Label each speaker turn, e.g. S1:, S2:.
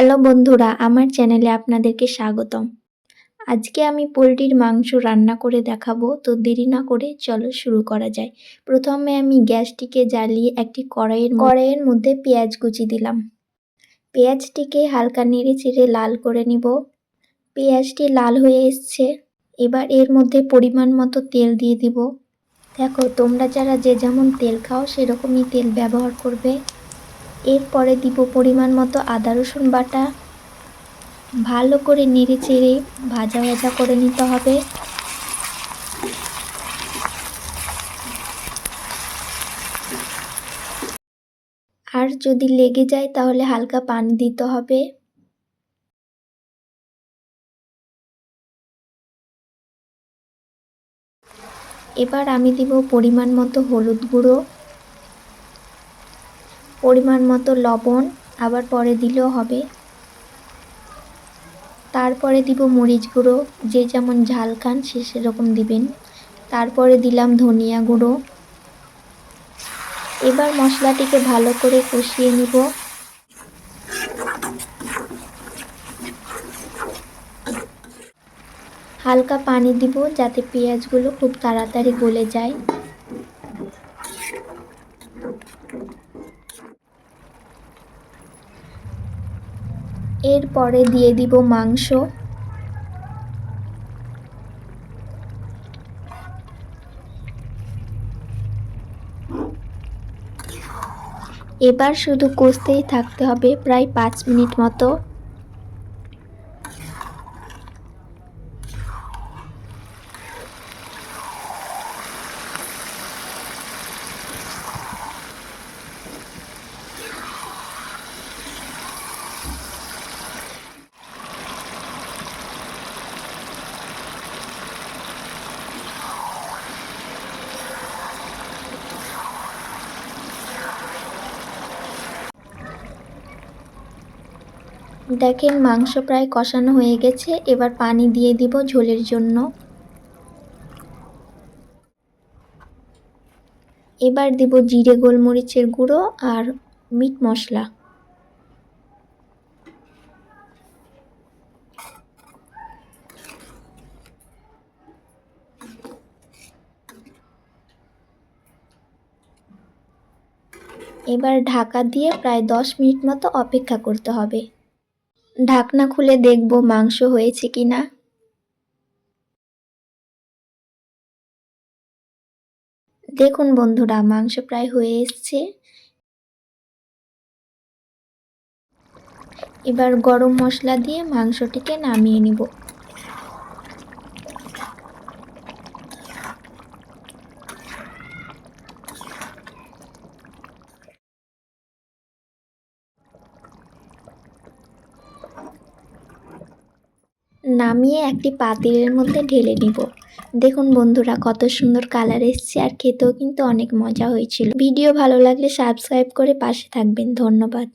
S1: Hello বন্ধুরা, আমার চ্যানেলে আপনাদেরকে স্বাগতম। আজকে আমি পোলট্রির মাংস রান্না করে দেখাবো, তো দেরি না করে চলো শুরু করা যায়। প্রথমে আমি গ্যাসটিকে জ্বালিয়ে একটি কড়াইয়ের কড়াইয়ের মধ্যে পেঁয়াজ কুচি দিলাম। পেঁয়াজটিকে হালকা নেড়ে চেড়ে লাল করে নিব। পেঁয়াজটি লাল হয়ে এসছে। এবার এর মধ্যে পরিমাণ মতো তেল দিয়ে দিব। দেখো, তোমরা যারা যে যেমন তেল খাও, সেরকমই তেল ব্যবহার করবে। এরপরে দিব পরিমাণ মতো আদা রসুন বাটা। ভালো করে নেড়ে চেড়ে ভাজা ভাজা করে নিতে হবে। আর যদি লেগে যায় তাহলে হালকা পানি দিতে হবে। এবার আমি দিব পরিমাণ মতো হলুদ গুঁড়ো। পরিমাণ মতো লবণ আবার পরে দিলেও হবে। তারপরে দিব মরিচ গুঁড়ো, যে যেমন ঝাল খান সে সেরকম দিবেন। তারপরে দিলাম ধনিয়া গুঁড়ো। এবার মশলাটিকে ভালো করে কষিয়ে নিব। হালকা পানি দিব যাতে পেঁয়াজগুলো খুব তাড়াতাড়ি গলে যায়। এরপরে দিয়ে দিব মাংস। এবার শুধু কষতেই থাকতে হবে প্রায় পাঁচ মিনিট মতো। দেখেন মাংস প্রায় কষানো হয়ে গেছে, এবার পানি দিয়ে দিব ঝোলের জন্য। এবার দিব জিরে, গোলমরিচের গুঁড়ো আর মিট মশলা। এবার ঢাকা দিয়ে প্রায় দশ মিনিট মতো অপেক্ষা করতে হবে। ঢাকনা খুলে দেখব মাংস হয়েছে কি না দেখুন বন্ধুরা, মাংস প্রায় হয়ে এসছে। এবার গরম মশলা দিয়ে মাংসটিকে নামিয়ে নিব। নামিয়ে একটি পাতিলের মধ্যে ঢেলে নিব। দেখুন বন্ধুরা, কত সুন্দর কালার এসছে আর খেতেও কিন্তু অনেক মজা হয়েছিল। ভিডিও ভালো লাগলে সাবস্ক্রাইব করে পাশে থাকবেন। ধন্যবাদ।